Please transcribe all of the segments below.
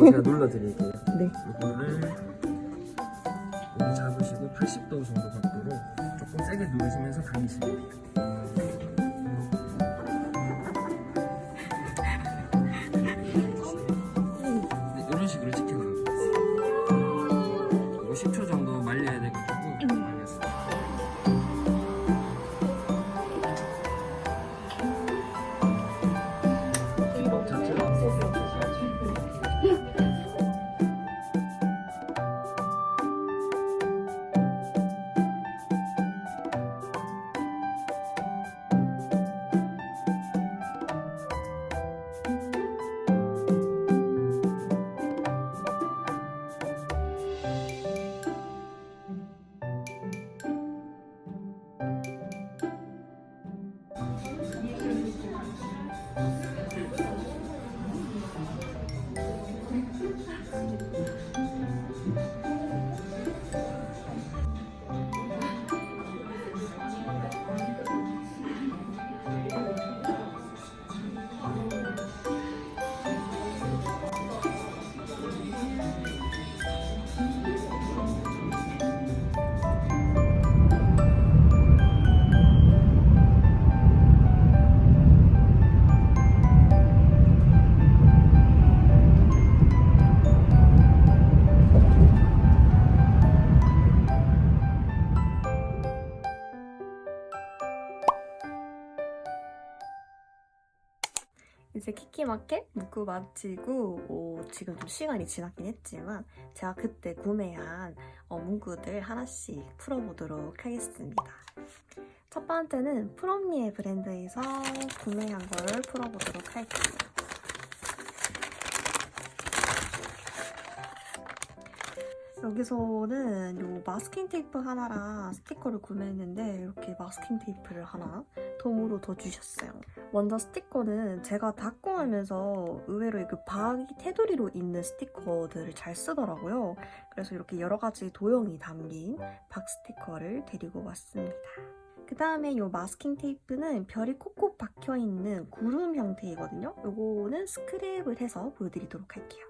이거 제가 눌러드릴게요. 네. 여기 잡으시고 80도 정도 각도로 조금 세게 누르시면서 당기시면 돼요. 네, 이런 식으로 지 이제 키키마켓 묵고 마치고 어, 지금 좀 시간이 지났긴 했지만 제가 그때 구매한 어, 문구들 하나씩 풀어보도록 하겠습니다. 첫 번째는 프롬니의 브랜드에서 구매한 걸 풀어보도록 할게요. 여기서는 요 마스킹 테이프 하나랑 스티커를 구매했는데 이렇게 마스킹 테이프를 하나 돔으로 더 주셨어요. 먼저 스티커는 제가 닦고 하면서 의외로 그 바위 테두리로 있는 스티커들을 잘 쓰더라고요. 그래서 이렇게 여러 가지 도형이 담긴 박 스티커를 데리고 왔습니다. 그 다음에 이 마스킹 테이프는 별이 콕콕 박혀 있는 구름 형태이거든요. 요거는 스크랩을 해서 보여드리도록 할게요.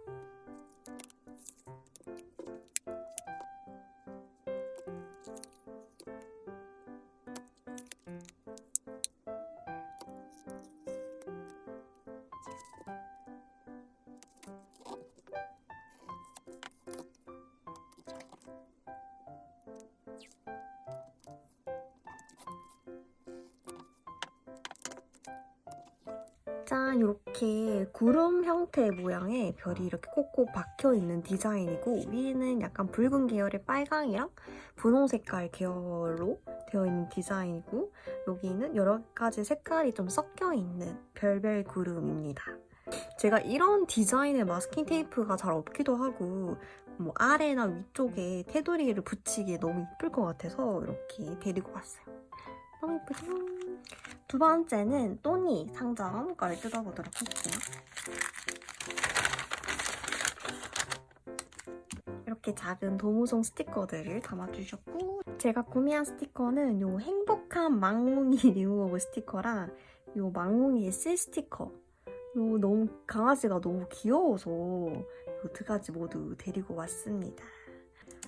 짠 이렇게 구름 형태 모양의 별이 이렇게 콕콕 박혀 있는 디자인이고 위에는 약간 붉은 계열의 빨강이랑 분홍 색깔 계열로 되어 있는 디자인이고 여기는 여러 가지 색깔이 좀 섞여 있는 별별 구름입니다. 제가 이런 디자인의 마스킹 테이프가 잘 없기도 하고 뭐 아래나 위쪽에 테두리를 붙이기에 너무 이쁠 것 같아서 이렇게 데리고 왔어요. 너무 이쁘죠? 두 번째는 또니 상점 걸 뜯어보도록 할게요. 이렇게 작은 도무송 스티커들을 담아주셨고 제가 구매한 스티커는 요 행복한 망뭉이 리무어브 스티커랑 요 망뭉이 에셀 스티커 요 너무 강아지가 너무 귀여워서 요 두 가지 모두 데리고 왔습니다.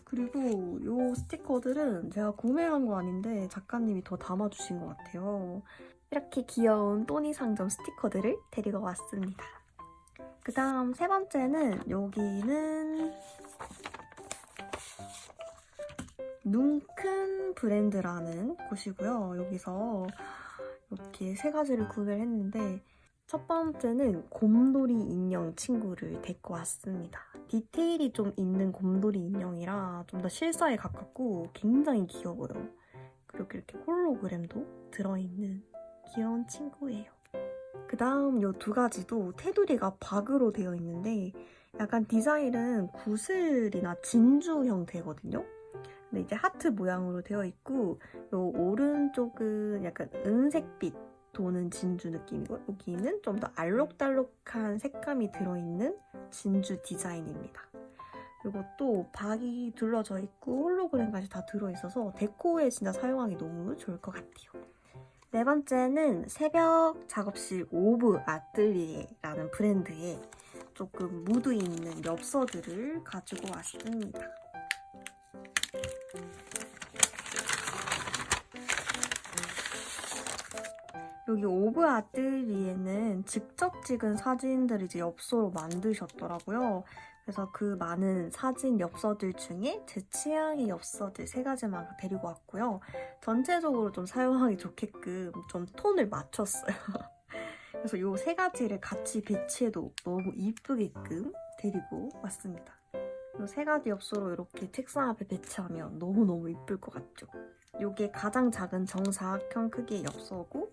그리고 요 스티커들은 제가 구매한 거 아닌데 작가님이 더 담아주신 것 같아요. 이렇게 귀여운 또니 상점 스티커들을 데리고 왔습니다. 그 다음 세 번째는 여기는 눈큰 브랜드라는 곳이고요. 여기서 이렇게 세 가지를 구매를 했는데 첫 번째는 곰돌이 인형 친구를 데리고 왔습니다. 디테일이 좀 있는 곰돌이 인형이라 좀 더 실사에 가깝고 굉장히 귀여워요. 그리고 이렇게 홀로그램도 들어있는 귀여운 친구예요. 그 다음 이 두 가지도 테두리가 박으로 되어 있는데 약간 디자인은 구슬이나 진주 형태거든요. 근데 이제 하트 모양으로 되어 있고 요 오른쪽은 약간 은색빛 도는 진주 느낌이고 여기는 좀 더 알록달록한 색감이 들어있는 진주 디자인입니다. 이것도 박이 둘러져 있고 홀로그램까지 다 들어있어서 데코에 진짜 사용하기 너무 좋을 것 같아요. 네 번째는 새벽 작업실 오브 아뜰리에라는 브랜드의 조금 무드 있는 엽서들을 가지고 왔습니다. 여기 오브 아뜰리에는 직접 찍은 사진들을 이제 엽서로 만드셨더라고요. 그래서 그 많은 사진 엽서들 중에 제 취향의 엽서들 세 가지만 데리고 왔고요. 전체적으로 좀 사용하기 좋게끔 좀 톤을 맞췄어요. 그래서 이 세 가지를 같이 배치해도 너무 이쁘게끔 데리고 왔습니다. 이 세 가지 엽서로 이렇게 책상 앞에 배치하면 너무너무 이쁠 것 같죠? 이게 가장 작은 정사각형 크기의 엽서고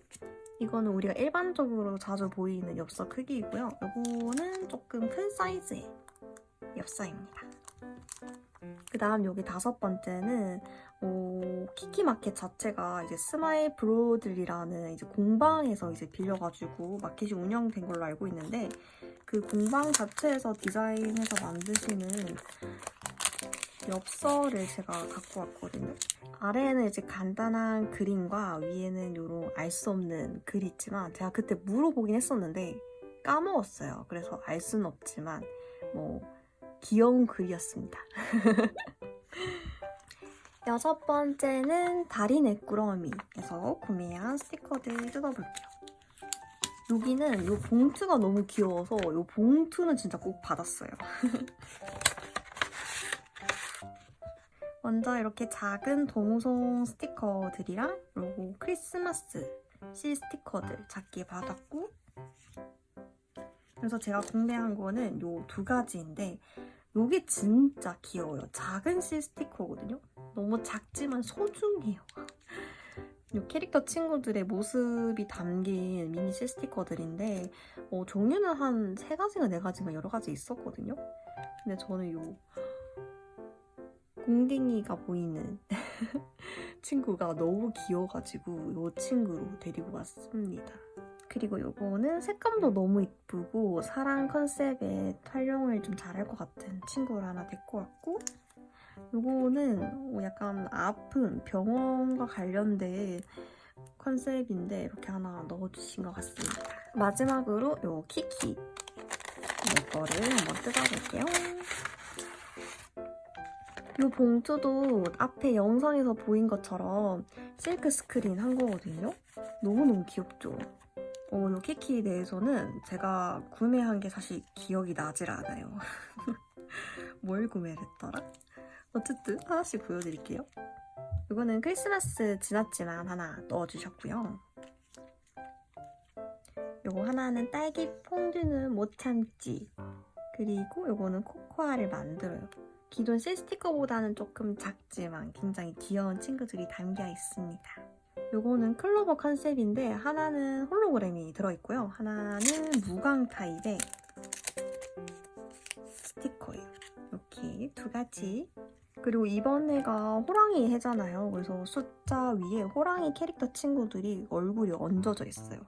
이거는 우리가 일반적으로 자주 보이는 엽서 크기이고요. 이거는 조금 큰 사이즈의 엽서입니다. 그 다음 여기 다섯 번째는 어, 키키마켓 자체가 이제 스마일 브로들이라는 이제 공방에서 이제 빌려가지고 마켓이 운영된 걸로 알고 있는데 그 공방 자체에서 디자인해서 만드시는 엽서를 제가 갖고 왔거든요. 아래에는 이제 간단한 그림과 위에는 이런 알 수 없는 글이 있지만 제가 그때 물어보긴 했었는데 까먹었어요. 그래서 알 수는 없지만 뭐 귀여운 글이었습니다. 여섯 번째는 다리 내꾸러미에서 구매한 스티커들 뜯어볼게요. 여기는 이 봉투가 너무 귀여워서 이 봉투는 진짜 꼭 받았어요. 먼저 이렇게 작은 동송 스티커들이랑 그리고 크리스마스 시 스티커들 작게 받았고 그래서 제가 구매한 거는 요 두 가지인데 요게 진짜 귀여워요. 작은 시 스티커거든요. 너무 작지만 소중해요. 요 캐릭터 친구들의 모습이 담긴 미니 시 스티커들인데 어, 종류는 한 세 가지가 네 가지가 여러 가지 있었거든요. 근데 저는 요 공댕이가 보이는 친구가 너무 귀여워가지고 요 친구로 데리고 왔습니다. 그리고 요거는 색감도 너무 이쁘고 사랑 컨셉에 활용을 좀 잘할 것 같은 친구를 하나 데리고 왔고 요거는 뭐 약간 아픈 병원과 관련된 컨셉인데 이렇게 하나 넣어주신 것 같습니다. 마지막으로 요 키키 이거를 한번 뜯어볼게요. 이 봉투도 앞에 영상에서 보인 것처럼 실크 스크린 한 거거든요. 너무너무 귀엽죠? 어, 이 키키에 대해서는 제가 구매한 게 사실 기억이 나질 않아요. 뭘 구매를 했더라? 어쨌든 하나씩 보여드릴게요. 이거는 크리스마스 지났지만 하나 넣어주셨고요. 요거 하나는 딸기 퐁듀는 못 참지. 그리고 요거는 코코아를 만들어요. 기존 실 스티커보다는 조금 작지만 굉장히 귀여운 친구들이 담겨 있습니다. 요거는 클로버 컨셉인데 하나는 홀로그램이 들어있고요. 하나는 무광 타입의 스티커예요. 이렇게 두 가지. 그리고 이번 해가 호랑이 해잖아요. 그래서 숫자 위에 호랑이 캐릭터 친구들이 얼굴이 얹어져 있어요.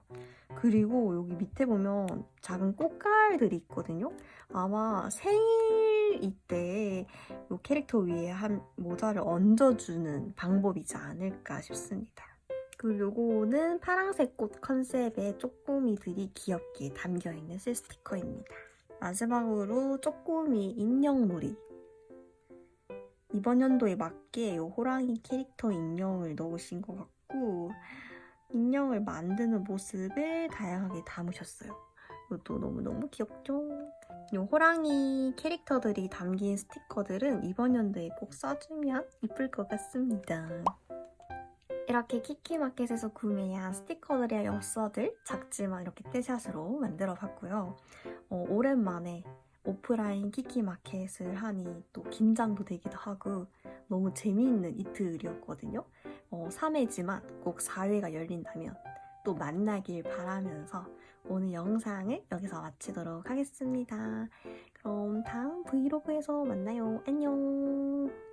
그리고 여기 밑에 보면 작은 꽃갈들이 있거든요. 아마 생일 이때 이 캐릭터 위에 한 모자를 얹어주는 방법이지 않을까 싶습니다. 그리고 요거는 파랑색 꽃 컨셉의 쪼꼬미들이 귀엽게 담겨있는 실 스티커입니다. 마지막으로 쪼꼬미 인형놀이. 이번 연도에 맞게 이 호랑이 캐릭터 인형을 넣으신 것 같고 인형을 만드는 모습을 다양하게 담으셨어요. 이것도 너무너무 귀엽죠? 이 호랑이 캐릭터들이 담긴 스티커들은 이번 연도에 꼭 써주면 이쁠 것 같습니다. 이렇게 키키마켓에서 구매한 스티커들의 엽서들 작지만 이렇게 떼샷으로 만들어 봤고요. 어, 오랜만에 오프라인 키키마켓을 하니 또 긴장도 되기도 하고 너무 재미있는 이틀이었거든요. 어, 3회지만 꼭 4회가 열린다면 또 만나길 바라면서 오늘 영상을 여기서 마치도록 하겠습니다. 그럼 다음 브이로그에서 만나요. 안녕!